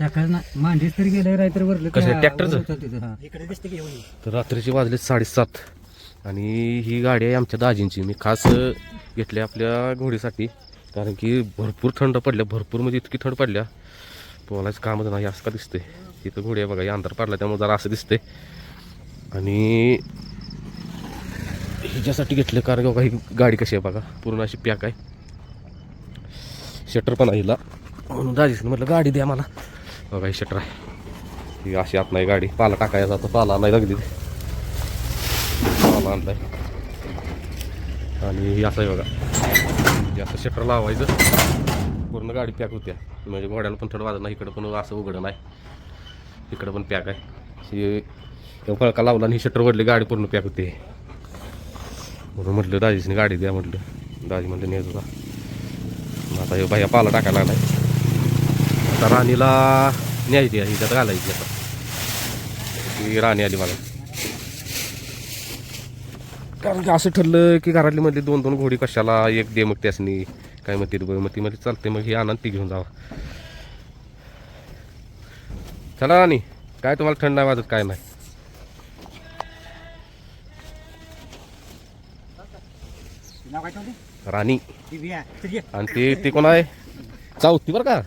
सकाळ मांडीच तरी गेलं रात्री वरलं कसं, ट्रॅक्टरचं? इकडे दिसते की येऊन तर रात्रीचे वाजले साडेसात. आणि ही गाडी आहे आमच्या दाजींची. मी खास घेतली आपल्या घोडीसाठी. कारण की भरपूर थंड पडल्या. भरपूर म्हणजे इतकी थंड पडल्या. बोलायचं कामच नाही असं का दिसतंय? तिथं घोडी आहे बघा अंधार पडला त्यामुळे जरा असं दिसतंय. आणि हिच्यासाठी घेतलं कारण की बघा ही गाडी कशी आहे बघा. पूर्ण अशी पॅक आहे. शटर पण आहे हिला. म्हणून दाजीचं म्हटलं गाडी द्या मला. बघा ही शटर आहे. ही अशी आत नाही गाडी. पाला टाकायला जातो. पाला नाही लागली पाला आणलाय. आणि ही असं आहे बघा. जास्त असं शटर लावायचं. पूर्ण गाडी पॅक होत्या. म्हणजे घोड्याला पण थोडं वाजत नाही. इकडं पण असं उघडं नाही. इकडं पण पॅक आहे. ही फळका लावला आणि ही शटर वडली गाडी पूर्ण पॅक होते. म्हणून म्हटलं दाजीने गाडी द्या म्हटलं. दाजी म्हटलं नेत होता मग आता हे बाह्या पाला टाकायला लागलाय. आता राणीला न्यायची आहे त्यात घालायची आता. ही राणी आली मला. कारण की असं ठरलं की घरातली मधली दोन दोन घोडी कशाला एक दे मग त्यासनी. काय म्हणते बघ मग ती मध्ये चालते मग ही आणा ती घेऊन जावा. चला राणी काय तुम्हाला थंड नाही वाजत काय नाही. राणी. ती. आणि ते ते कोण आहे? चौथी बरं का?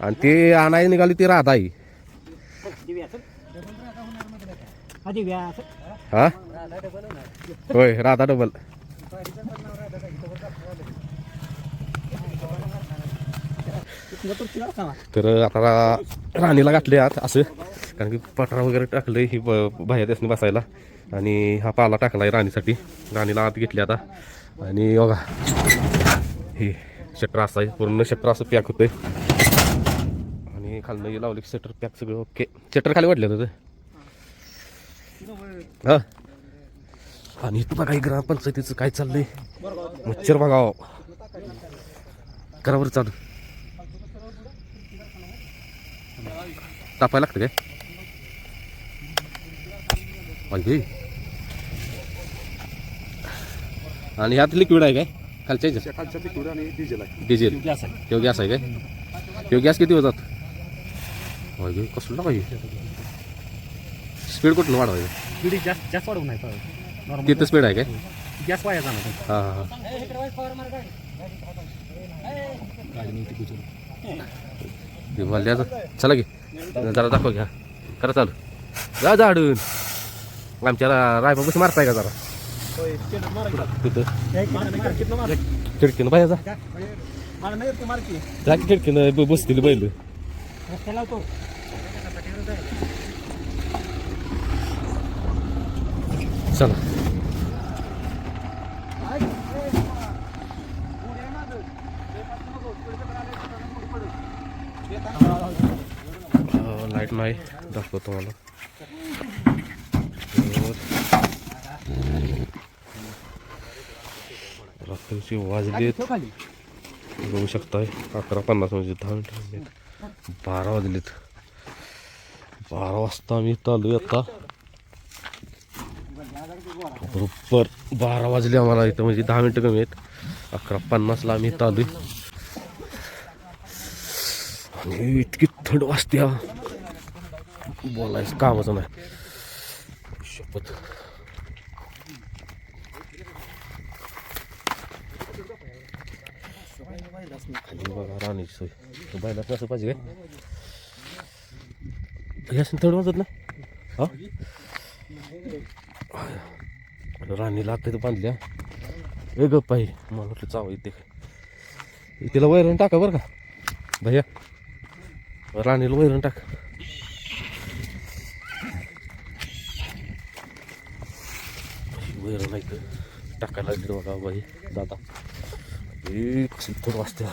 आणि ते आणायला निघाली ती राधा आई. हा? होय राधा डबल तर आता राणीला घातले आत असं कारण की पटरा वगैरे टाकलं ही ब- बाहेर त्यासनी बसायला. आणि हा पाला टाकलाय राणीसाठी. राणीला आत घेतली आता. आणि बघा हे शटर असं आहे पूर्ण शटर असं पॅक होतंय. आणि खालनं हे लावले की शटर पॅक सगळं. ओके शटर खाली वाटलं होतं हा. आणि इथं बघा ग्रामपंचायतीचं काय चाललंय? मच्छर बघा. करा बरं चालू. तापायला लागतं काय? अगे आणि ह्यात लिक्विड आहे काय? खालच्या डिझेल आहे. डिझेल. तो गॅस आहे काय? तो गॅस किती होतात? अगे कसलं पाहिजे स्पीड कुठून वाढवायचं पिढी जास्त जास्त वाढवू नाही नॉर्मल तिथं स्पीड आहे काय गॅस वाया जाणार तो. हां हां हां गाडी. ते मल्ल्याचं चला की जरा दाखव घ्या करा चालू जा झाडून आमच्या रायबा बस मारताय का जरा तिथं खिडकीनं बाहेर जा की खिडकीनं ब- बसतील बैल. चला. लाइट नाही दाखवतो मला रात्रीची वाजली बघू शकताय अकरा पन्नास म्हणजे दहा मिनिट बारा वाजलेत. बारा वाजता आम्ही इथं आलोय आता. बरोबर बारा वाजले आम्हाला इथं म्हणजे दहा मिनिटं कमी आहेत. अकरा पन्नासला आम्ही इथं आलोय. आणि इतकी थंड वाजते हा. बोलायचं कामच नाही. शपथ. बघा राणीची सोय. बैलाच कसं पाहिजे काय? यासन थंड वाजत ना? हा? राणीला आता इथं बांधल्या ए गप्प मला वाटलं चाव येते तिला वैरण टाका बरं का. भैया राणीला वैरण टाक. वैरण नाही टाकायला लागली बघा बाई दादा. एक कसं थोडं वाजते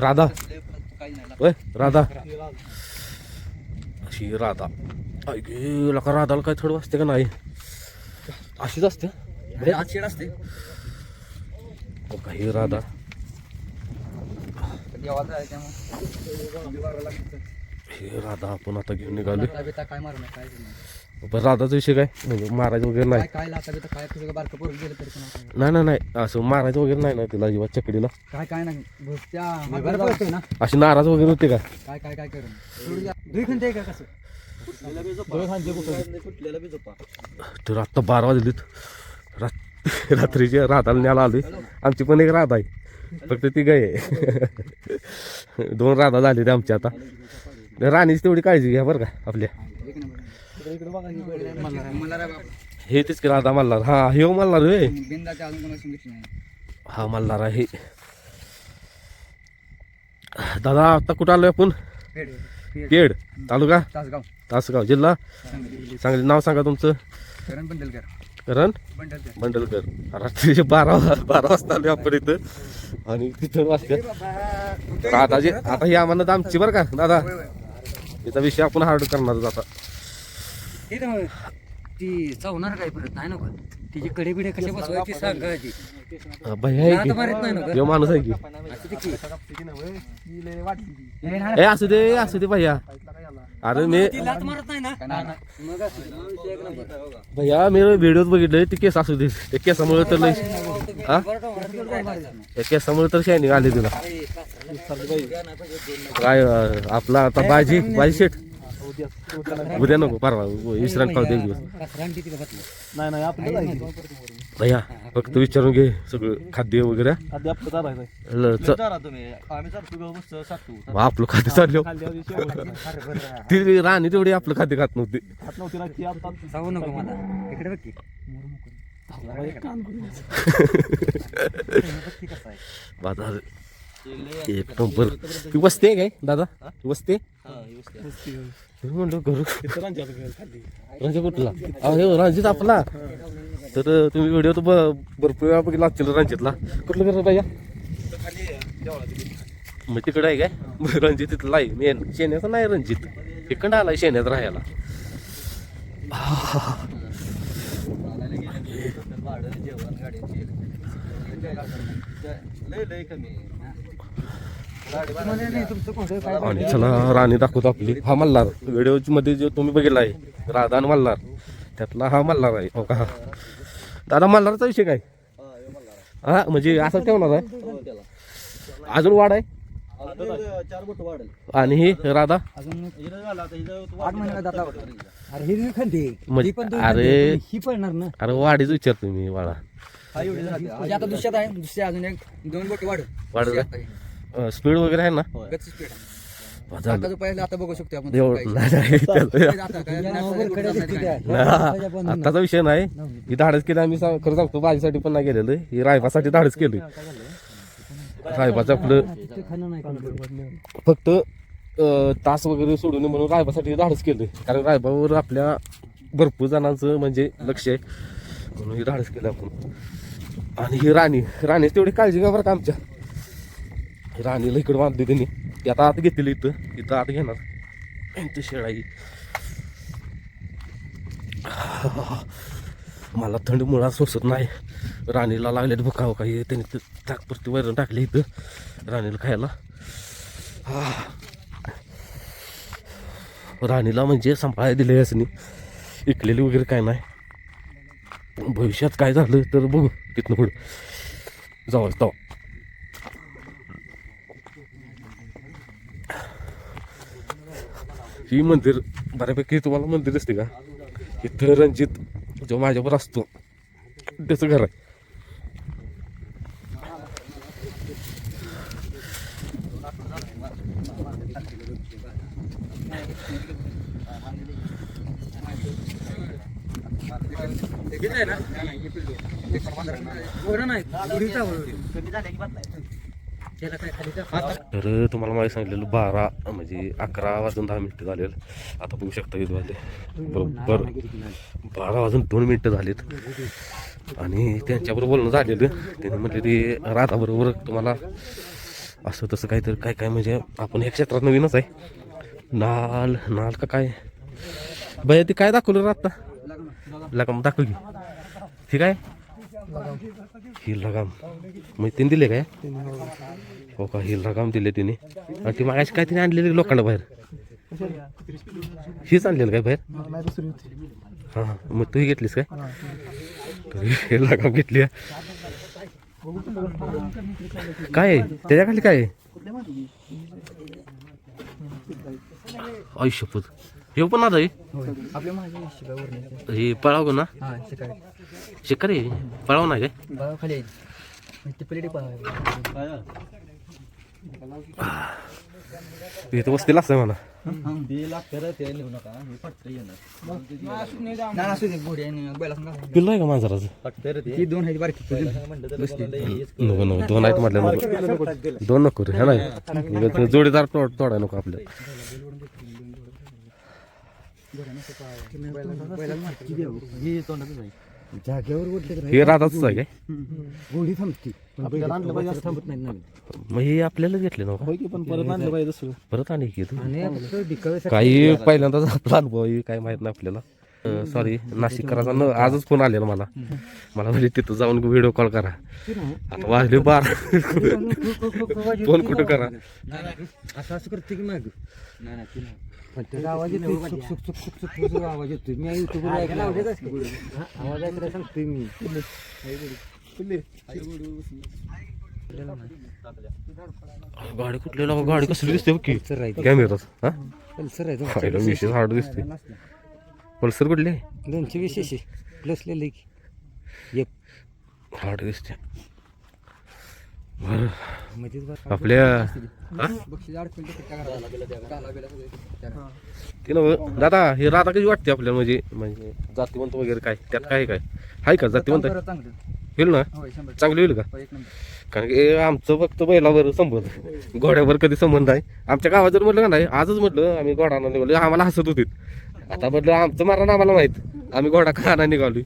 राधा होय राधा. अशी राधा. ऐके लका राधाला काय थोडं असते का नाही? अशीच असते. आज शेड असते. काही राधा. हे राधा आपण आता घेऊन निघालो काय मारणार काय पण राधाचा विषय काय? म्हणजे मारायचं वगैरे नाही. काय काय लाता बिता काय? तुझं बारकं पोरं गेलं तरी पण आपण- नाही नाही नाही. असं मारायचं वगैरे नाही ना तिला जेव्हा चकडीला. काय काय नाही. बस त्या बरं पळतोय ना? अशी नाराज वगैरे होते का? काय काय काय करून? दुई खंते का कसं? दुई खांते कुठं? तर आत्ता बारा वाजलीत. रात रात्रीची राधाला न्यायला आली आमची पण एक राधा आहे. फक्त ती गाय आहे. दोन राधा झाले ते आमच्या आता. राणीची तेवढी काळजी घ्या बरं का आपल्या एक नंबर मला मला रे बाबा हे तेच की राधा मल्हार. हा हे मल्हार रे हा मल्हार आहे. दादा आता कुठं आलोय आपण? पेड तालुका? तासगाव. तासगाव जिल्हा? सांगली. सांगली. नाव सांगा तुमचं. करण बंडलकर. करण? बंडलकर. रात्रीचे बारा बारा वाजता आलोय आपण इथं. आणि तिथं वाजता दादाजी आता ही आम्हाला आमची बरं का दादा. याचा विषय आपण हार्ड करणार आता. ते तर ती चावणार काय परत? नाही नको. तिची कडे बिडे कशा बसवायची सांगायची भैया आहे आता मारित नाही की नको. ह्यो माणूस आहे की? ए असू दे असू दे भैया. अरे मी लात मारत नाही ना. मग असं विषय एक नंबर. भैया मी व्हिडिओत बघितलंय ते केस असू दे. त्या केसामुळे तर लय हा? त्या केसामुळे तर शायनिंग आली तुला. काय अं, आपला आता बाजी बाजी शेट उद्या नको परवा विश्रांत दे एक दिवस. नाही नाही आपलं भैया फक्त विचारून घे सगळं खाद्य वगैरे. आधी आपलं चालायचं ल- च- मग खाद्य चाललं. खाल्ल्या ती राणी तेवढी आपलं खाद्य खात नव्हती. खात नव्हती ना ती आता सांगू नको मला. इकडे बघ की. बाजार. एक नंबर. ती वस्ती काय दादा? ती वस्ती मी म्हणलं घरू राजा कुठला? अहो हे रणजित आपला. तर तुम्ही व्हिडिओ तर ब- भरपूर वेळा बघितला असतील रणजितला कुठलं करत पाहिजे मग तिकडं आहे काय? रणजित तिथला आहे मेन. शेण्याचा नाही रणजित इकडं आलाय शेण्यात राहायला. तुमचं कोणतं काय आणि चला राणी दाखवतो आपली. हा मल्हार. व्हिडिओमध्ये जो तुम्ही बघितला आहे राधा आणि मल्हार. त्यातला हा मल्हार आहे. हो का? हा दादा मल्हारचा विषय काय? हा म्हणजे असं ठेवणार आहे. अजून वाढ आहे? आणि ही राधा. अरे ही म्हणजे- अरे. खंते, ही पडणार ना अरे वाढीच विचारतो मी वाडा हा एवढी झाली म्हणजे आता दुसऱ्यात आहे. दुसऱ्या अजून एक दोन बोटी वाढ वाढ स्पीड वगैरे आहे ना? आता जो पहिला आता बघू शकतो आपण एवढं नाही, नाही, त्याचं- आता काय नाही. ना, आत्ताचा विषय नाही. ही धाडच केली आम्ही खरं सांगतो माझ्यासाठी पण नाही गेलेलं. ही रायबासाठी धाडच केली रायबाचं आपलं. फक्त तास वगैरे सोडून नये म्हणून रायबासाठी धाडस केलं कारण रायबावर आपल्या भरपूर जणांचं म्हणजे लक्ष आहे. म्हणून ही धाडस केलं आपण. आणि ही राणी राणी तेवढी काळजी घ्या बरं का आमच्या. राणीला इकडं बांधली त्यांनी. ती आता आत घेतली इथं. इथं आत घेणार. इथं शेळाई. मला थंड मुळात सोसत नाही. राणीला लागलेत भुका हो काही. त्यांनी ताकपुरती वैरण टाकली इथं. राणीला खायला. हा. राणीला म्हणजे सांभाळायला दिले यासनी इकलेली वगैरे काय नाही. भविष्यात काय झालं तर बघू. तिथनं पुढं. जाऊ जाऊ ही मंदिर बऱ्यापैकी तुम्हाला मंदिर दिसते का? इथं रणजित जो माझ्यावर असतो त्याचं घर आहे. नाही तर तुम्हाला माहिती सांगितलेलं बारा म्हणजे अकरा वाजून दहा मिनिटं झालेलं आता बघू शकता किती म्हणजे बरोबर बारा वाजून दोन मिनिटं झालेत. आणि त्यांच्याबरोबर बोलणं झालेलं. त्यांनी म्हटले ते राधाबरोबर तुम्हाला असं तसं काहीतरी काय काय म्हणजे आपण या क्षेत्रात नवीनच आहे. नाल नाल का काय? बया ते काय दाखवलं रे आत्ता दाखव की. ठीक आहे? हिल लगाम. मी त्यांनी दिले काय? हो का हिल लगाम दिले तिने. आणि ती मागाशी काय तिने आणलेली लोकांना बाहेर? हीच आणलेलं काय बाहेर? हां हां. मग तूही घेतलीस काय? तरी हे लगाम घेतली आहे. काय आहे? काय आहे? हे पण आता आपल्या माझ्या हे पळाव ना? शिकारी आहे? पळाव नाही काय? खाली ते पलीकडे पळावा. इथं बसतील असं म्हणा. नाही असू दे घोडी आणि बैला संग पिल्लो आहे का मांजराचं? दोन आहेत बारकी. नको नको. दोन आहेत म्हटलं नको. दोन नको रे हा नाही उगाच जोडीदार तोड तोडाय नको आपल्या. जागेवर हे राधाच आहे काय? थांबती थांबत नाही नवीन मग हे आपल्यालाच घेतले नको पण परत आणलं पाहिजे दुसरं परत आणि की तू? आणि फक्त डिकळसाठी काही पहिल्यांदाच आपला अनुभव आहे, काय माहीत नाही आपल्याला. सॉरी नाशिककराचा न आजच फोन आलेला मला. मला म्हणजे तिथं जाऊन व्हिडिओ कॉल करा. आता वाजले बारा. फोन कुठं करा? असं असं करते की माग. त्याचा आवाज येतो सुक सुक सुक सुक सुक सुक आवाज येतो मी युट्यूबवर ऐकला. आवाज ऐकला सांगतोय मी गाडी कुठली लावा गाडी कसली दिसते बघ की. सर आहे कॅमेराच हा? पल्सर आहे विशेष हार्ड दिसते. पल्सर कुठली? दोनशे वीस एशी प्लस लिहिलं की. एक. हार्ड दिसते. बरं. आपल्या हा? दादा हे राधा कशी वाटते आपल्याला? म्हणजे म्हणजे जातीवंत वगैरे काय? त्यात काय आहे काय? आहे का जातीवंत? होईल ना? चांगली होईल का? एक नंबर. कारण की आमचं फक्त बैलावर संबंध. घोड्यावर कधी संबंध आहे? आमच्या गावात जर म्हटलं का नाही आजच म्हटलं आम्ही घोडा निघालो आम्हाला हसत होते आता म्हटलं आमचं मारण आम्हाला माहीत. आम्ही घोडा का आणा निघालोय?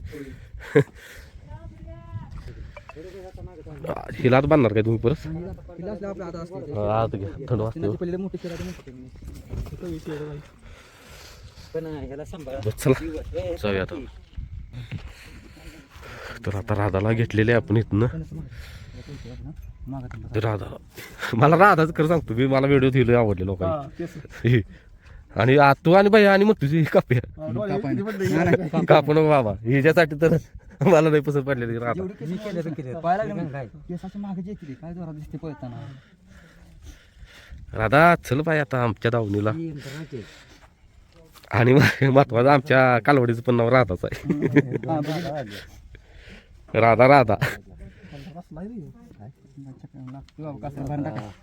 हिला आत बांधणार काय तुम्ही परत? आता हा, आत घ्या. थंड वाजते हो. चला. जाऊया आता. तर आता राधाला घेतलेले आपण इथनं. राधा. मला राधाच खरं सांगतो मी मला व्हिडिओ दिले आवडले लोकांनी. आणि आ- तू आणि बाई आणि मग तुझी काप्या कापू नको बाबा. हिच्यासाठी तर मला नाही पसंत पडलेली राधा मी केलं तर केलं. पाहायला लागलं मग काय? केसाच्या मागे जे येते काय जोरात दिसते पळताना? राधा चल बाई आता आमच्या दावणीला. आणि महत्वाचं आमच्या कालवडीचं पण नाव राधाच आहे. हा, बघितलं. राधा राधा.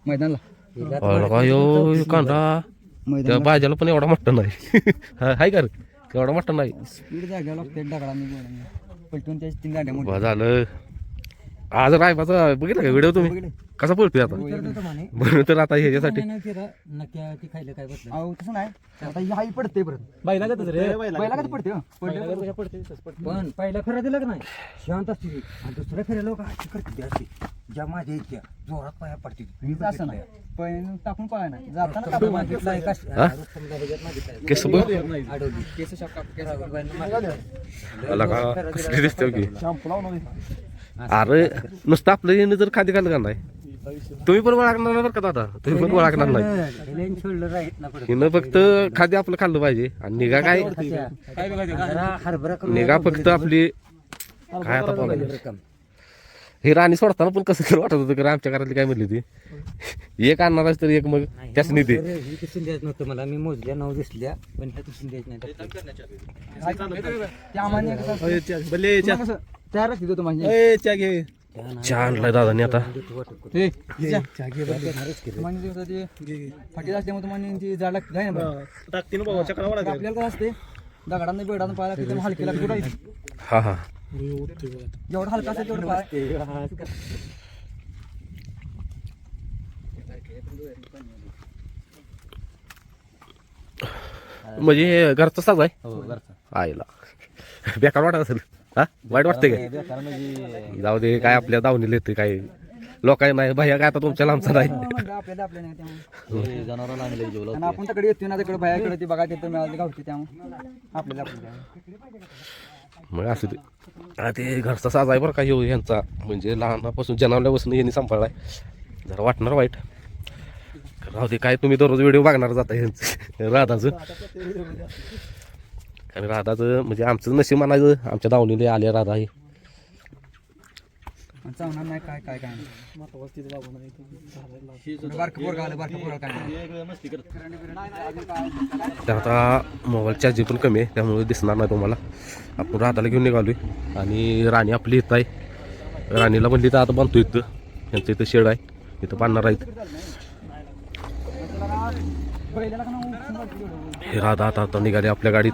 मैदानला. अरे का यो कांदा. त्या भाज्याला पण एवढा मोठा नाही. हा- हाय का रे? एवढा मोठा नाही. स्पीड जाग्याला लागते दगडाने पलटून त्याची तीन गाड्या बा झालं. आज रायबाचा बघितलं का व्हिडिओ तुम्ही? कसा पळतोय आता? म्हणून तर आता ह्याच्यासाठी नक्या ती खायला काय बसलं अहो तसं नाही. आता ही हाई पडते परत. रे. हो? पण पहिला फेरा दिला का नाही? शांत असते ती. आणि दुसऱ्या फेऱ्याला लोक अशी करते ज्या माझ्या इतक्या जोरात पाया पडते ती. हीच असं नाही. पण टाकून पाहा ना जाताना मागितला एक हा? ह्याच्यात मागितला. केस बघ. केस शाप काप केसावर बाईनं मागितला. आला का? कसली दिसते की शॅम्पू लावून अरे नुसतं आपलं येणं जर खाल्लं का नाही? तुम्ही पण ओळखणार नाही बरं का दादा. तुम्ही पण ओळखणार नाही. हिनं फक्त खादी आपलं खाल्लं पाहिजे. आणि निघा काय? जरा हरभरा करून निघा फक्त आपली. काय आता. हे राणी सोडताना पण कसं तर वाटत होतं कारण आमच्या घरातली काय म्हणली ती? एक आणणार तर एक मग. त्याच नाही ते नव्हतं मला. मी मोजल्या नऊ दिसल्या पण ह्या नाही. त्या आम्हाला कसं असतं, कसं तयारच तिथं माझी चहा आणलाय दादानी आता. म्हणजे फाटी असल्यामुळे तुम्हाला ती जाड लागते. ना आपल्याला काय असते? दगडांना बेडानं पाहायला लागते त्यामुळे हलकी लागते कुठं हा हा. जेवढं हलका असेल तेवढं पाय. म्हणजे हे घरचा साज आहे? आईला. बेकार वाटत असेल. हा? वाईट वाटते काय जाऊ दे काय आपल्या दावणीला येते काय? लोकांना नाही भैया काय आता तुमच्या लांबचा नाही. म्हणलं आपल्याला आपल्या नाही त्यामुळे आणि आपण तिकडे येतो ना तिकडे ती बघा तिथं मिळाली त्यामुळे. आपल्याला आपल्याला मग असू दे. हा, ते घरचा साज आहे बरं का येऊ यांचा. म्हणजे लहानापासून जन्मल्यापासून यांनी सांभाळलाय. जरा वाटणार वाईट. राहू दे काय तुम्ही दररोज व्हिडिओ बघणार जाता यांचं. राधाचं. आणि राधाचं म्हणजे आमचं नशीब म्हणायचं आमच्या दावणीला आल्या राधा ही. चावणार नाही काय काय काय आलं तर आता मोबाईल चार्जिंग पण कमी आहे त्यामुळे दिसणार नाही तुम्हाला. आपण राधाला घेऊन निघालोय. आणि राणी आपली इथं आहे. राणीला म्हणली तर आता बांधतो इथं. यांचं इथं शेड आहे. इथं बांधणार आहेत. हे राधा आता आता निघाले आपल्या गाडीत.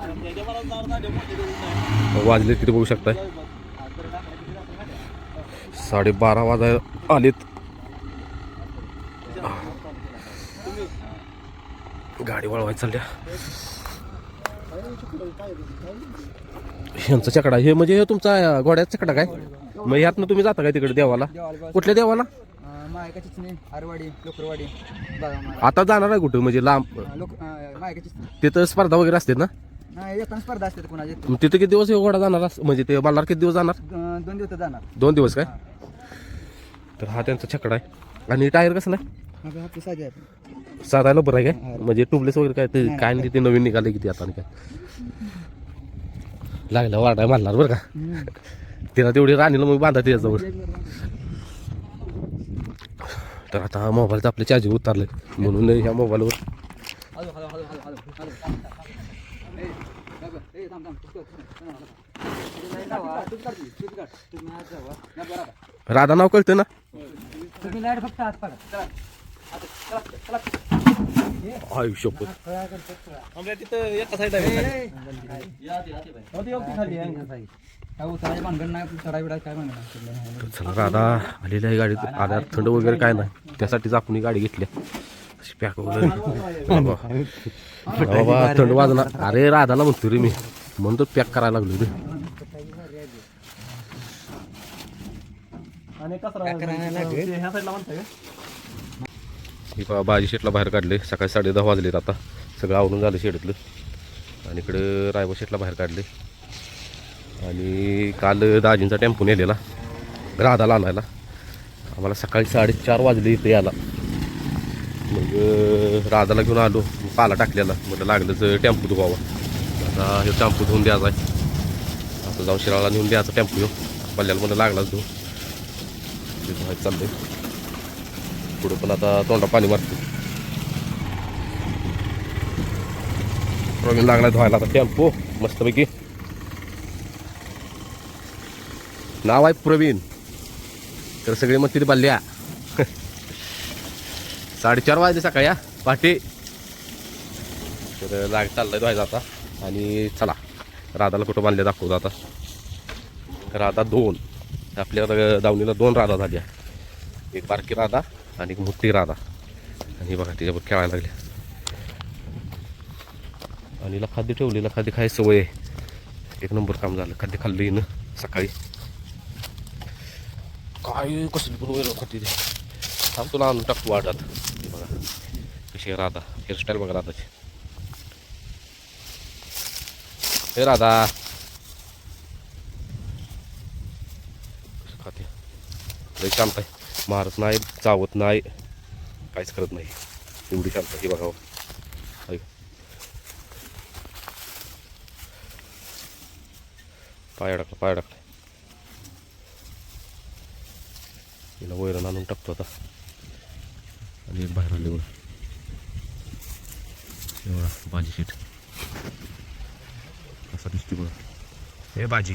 वाजले किती बघू शकताय? साडेबारा वाजाय आलेत. गाडी वळवायच चालल्या. ह्यांचा चकडा हे म्हणजे हे तुमचा घोड्याचा चकडा काय? मग ह्यातनं तुम्ही जाता काय तिकडे देवाला? कुठल्या देवाला? मायका चिचणे आरवाडी लोकरवाडी. आता जाणार आहे कुठं? म्हणजे लांब. लोक मायका चिचणे तिथं स्पर्धा वगैरे असते ना? नाही येताना स्पर्धा असते कोणाची मग तिथं किती दिवस घोडा जाणार अस- म्हणजे ते मल्हार किती दिवस जाणार? दोन दिवस जाणार. दोन दिवस काय? तर हा त्यांचा छकडा आहे. आणि टायर कसला आहे? साधी आहे साधायला बरं आहे काय? म्हणजे ट्यूबलेस वगैरे काय ते काय नाही ते नवीन निघाले किती आता आणि काय. लागलं वाटाय मारणार बरं का? तिला तेवढी राणीला मग बांधा त्याच्याजवळ तर आता मोबाईलचं आपलं चार्जिंग उतरलंय. म्हणून ह्या मोबाईलवर? राधा नाव कळतं ना? तुम्ही लाइट फक्त हात पाडा चला आयुष्यपत उतरायची भानगड नाही चढाई बिडाय काय भानगड नाही. तर चला राधा आलेल्या आहे गाडीत आल्यात थंड वगैरे काय नाही. त्यासाठीच आपण ही गाडी घेतली. अशी पॅक वगैरे. बाबा. बाबा थंड वाजणार. अरे राधाला म्हणतो रे मी. म्हणतो पॅक करायला लागलो रे. ही बा भाजी शेटला बाहेर काढले. सकाळी साडे दहा वाजलेत आता. सगळं आवरून झालं शेडतलं. आणि इकडं रायबा शेटला बाहेर काढले. आणि काल दाजींचा टेम्पो नेलेला राधाला आणायला आम्हाला सकाळी साडेचार वाजले इथे यायला. मग राधाला घेऊन आलो पाला टाकलेला. म्हटलं लागलंच टेम्पो धुवावा आता हे टेम्पो धुवून द्यायचा आहे. आता जाऊन शिराळा नेऊन द्यायचा टेम्पो येऊ पल्ल्याला म्हणलं लागलाच धुवून. धुवायचं चाललं चाललंय. पुढं पण आता तोंडा पाणी मारतो प्रवीण लागला धुवायला आता टेम्पो मस्तपैकी. नाव आहे प्रवीण. तर सगळे मग तिथे बाल्ल्या साडेचार वाजले सकाळी या पहाटे. तर लाग चाललाय धुवायचा आता. आणि चला राधाला कुठं बांधले दाखवतो आता. राधा दोन. आपल्या दावणीला दोन राधा झाल्या एक बारकी राधा आणि एक मोठी राधा. आणि बघा तिच्यावर खेळायला लागल्या आणि हिला खाद्य ठेवलेलं खाद्य खायची सवय एक नंबर काम झालं खाद्य खाल्लं हिनं सकाळी. काय कसली पण वेळ खाते ते? थांब तुला आणून टाकतो वाटात. हे बघा कशी आहे राधा. हेअरस्टाईल बघा राधाची. हे राधा. कसं खाते? लई शांत आहे. मारत नाही चावत नाही काहीच करत नाही. एवढी शांत आहे बघा हो. पाय अडकला पाय अडकला. तिला वैरण आणून टाकतो आता. आणि बाहेर आले एवढा भाजी शीट. असा दिसते बघा. हे भाजी.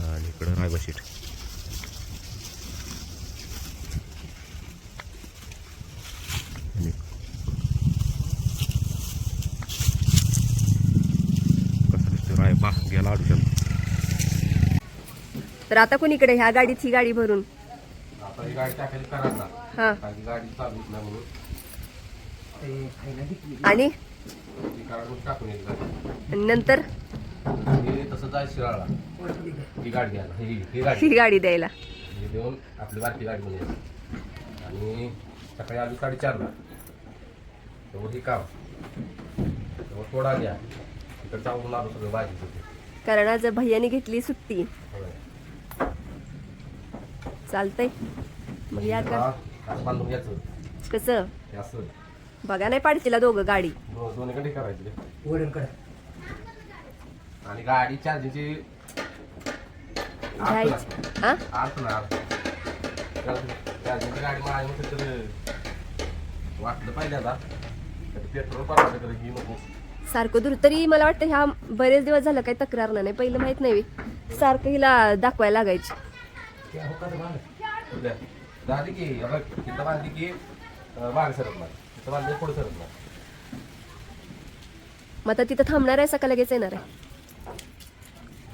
आणि इकडं रायबा शीट. कसा दिसतो रायबा? गेला अडचण तर आता कोणीकडे? ह्या गाडीत ही गाडी भरून. आता ही गाडी टाकायची करायला हा. काही गाडी चालू नाही म्हणून. आणि? ती काढून टाकून येईल गाडी. आणि नंतर? हे तसं जाय शिराळा ही गाडी घ्यायला. ही ही गाडी. ही गाडी द्यायला. हे देऊन आपली बारकी गाडी आणि सकाळी आली साडेचारला तेव्हा ही काम. तेव्हा थोडा घ्या तिकडे जाऊन आलो सगळं भाजी होते कारण आज भैयाने घेतली सुट्टी चालतंय. मग या का कसं? हे बघा नाही पाडतीला दोघं गाडी. दोन्हीकडे करायची. वडणकडे आणि गाडी चार्जिंगची घ्यायची. हा? गाडी वाटलं पाहिजे आता. पेट्रोल ही नको. सारखं दूर तरी मला वाटतं ह्या बरेच दिवस झालं काही तक्रार नाही पहिलं माहीत नाही. सारखं हिला दाखवायला लागायची. उद्या झाली की बघ तिथं बांधली की? मागे तिथं बांधली पुढे सरत नाही मग आता तिथं थांबणार आहे सकाळ लगेच येणार आहे.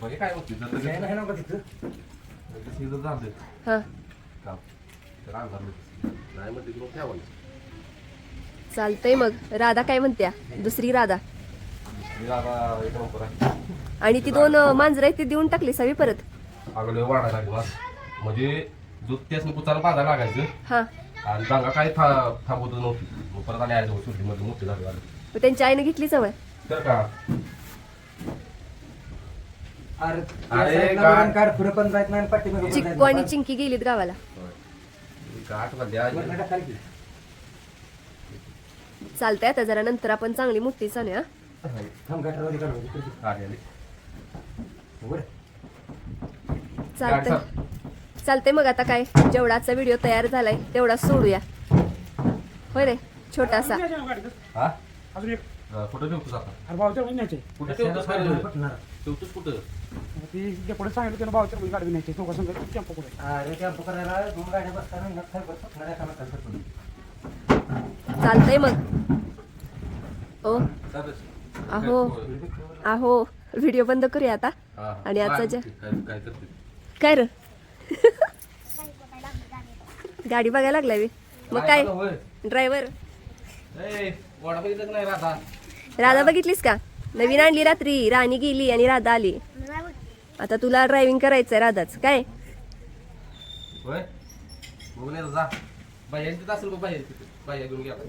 म्हणजे काय होती जर नाही नाही ना का तिथं. जर झालं हा. काम तर आणणार नाही. नाही म्हणते की मग ठेवायचं चालतंय मग. राधा काय म्हणत्या? दुसरी राधा. मी आता एक नंबर आहे. आणि ती दोन मांजरं आहेत ती देऊन टाकली सवी परत. अगोदर वाढायला लागली म्हणजे दूध त्याच कुचाला बांधायला लागायचं. हा. आणि काय था थांबवत नव्हती. मग परत आले आहे सुट्टीमध्ये मोठी झाली वाली. मग त्यांच्या आईने घेतली सवय? तर का? अरे अरे, अरे काय- काढ पुढे पण जायत नाही पाठी चिक्कू आणि चिंकी गेलीत गावाला. मध्ये. चालतंय आता जरा नंतर आपण चांगली मोठी चालूया थांब गटारवाली काढू आली, आली. वर. चालतंय. चालतंय मग आता काय? जेवढा आजचा व्हिडिओ तयार झालाय तेवढा सोडूया. होय रे छोटासा. हा? अजून एक. अं, कुठं ठेवतोस आता? अरे भावच्या मुली न्यायचे. कुठं ठेवतोस काय? रे? पटणार ठेवतोस कुठं? ती जे पुढे सांगितलं त्याला भावच्या मुली गाडी न्यायचे. चौका संघ टेम्पो पुढे. अरे त्या करायला दोन गाड्या बसताना ना खाली बस पटणार एका नका सरपण. चालतंय मग. ओ. अहो अहो व्हिडिओ बंद करूया आता. आणि आजचा करते? काय र? गाडी बघायला लागलाय बे. मग काय. ड्रायव्हर. राधा बघितलीस का? नवीन आणली रात्री. राणी गेली आणि राधा आली. आता तुला ड्रायव्हिंग करायचंय राधाच. काय?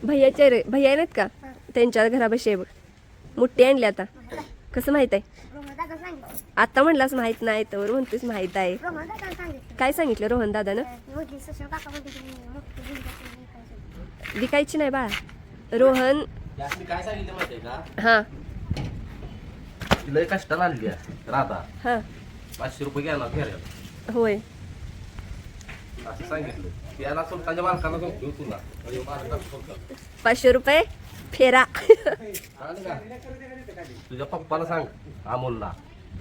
भैयाचे रे भैया नाहीत का? त्यांच्या घरापाशी आहे बघ. मुठ्ठी आणली आता. कसं माहीत आहे? आता म्हणलास माहीत नाही तर म्हणतेस माहीत आहे. काय सांगितलं रोहन दादानं विकायची नाही बाळा. रोहन काय सांगितलं माहितीये का? हा. लय कष्टाला आणली आहे, राधा. हा. पाचशे रुपये घ्यायला फेऱ्याला होय. असं सांगितलं. त्याला मालकाला तुला. पाचशे रुपये? फेरा? तुझ्या पप्पाला सांग अमोलला.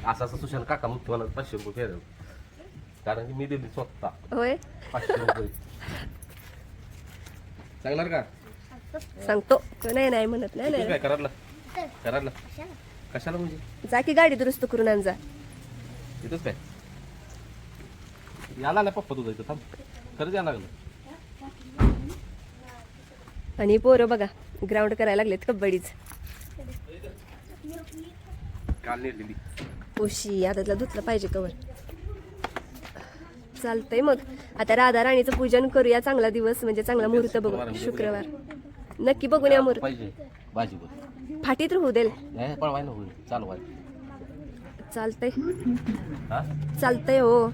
असं असं सुशांत काका मग तुम्हाला पाचशे रुपये फेरेल कारण की मी दिली स्वतः. होय? पाचशे रुपये. सांगणार का? सांगतो. नाही नाही म्हणत. नाही नाही. काय करायला कशाला म्हणजे? जा की गाडी दुरुस्त करून आण जा. इथंच काय? याला नाही पप्पा तुझा इथं थांब. खरंच यायला लागलं. आणि पोरं बघा. ग्राउंड करायला लागलेत कबड्डीच. उशी आता त्याला धुतलं पाहिजे कवर चालतंय मग. आता राधा राणीचं पूजन करूया चांगला दिवस म्हणजे चांगला मुहूर्त बघू शुक्रवार नक्की बघून या मुहूर्त. फाटीत राहू वाय चालतंय. हा? चालतंय हो.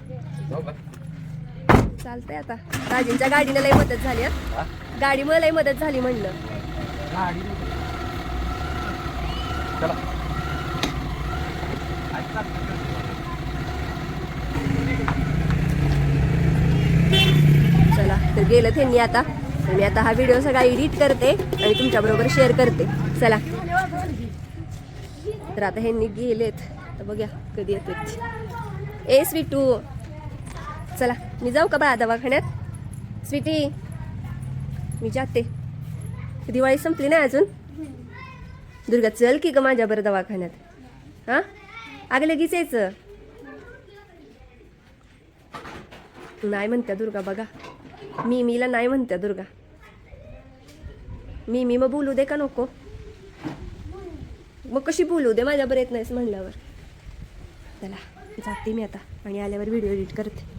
चालतंय आता. राजींच्या गाडीनं लई मदत झाली गाडीमुळे लई मदत झाली म्हणलं. चला चला तर गेलं त्यांनी आता. मी आता हा व्हिडिओ सगळा एडिट करते आणि तुमच्याबरोबर शेअर करते. चला. तर आता ह्यांनी गेलेत. तर बघूया कधी येते ए स्वीटू. चला मी जाऊ का बा दवाखान्यात? स्वीटी मी जाते. दिवाळी संपली नाही अजून? दुर्गा चल की ग बरं दवाखान्यात. हां? अगं लगेच यायचं. नाही म्हणत्या दुर्गा बघा. मी मीला नाही म्हणत्या दुर्गा. मी मी मग बोलू दे का नको? मग कशी बोलू दे माझ्याबरोबर येत नाहीस म्हणल्यावर. चला जाते मी आता. आणि आल्यावर व्हिडिओ एडिट करते.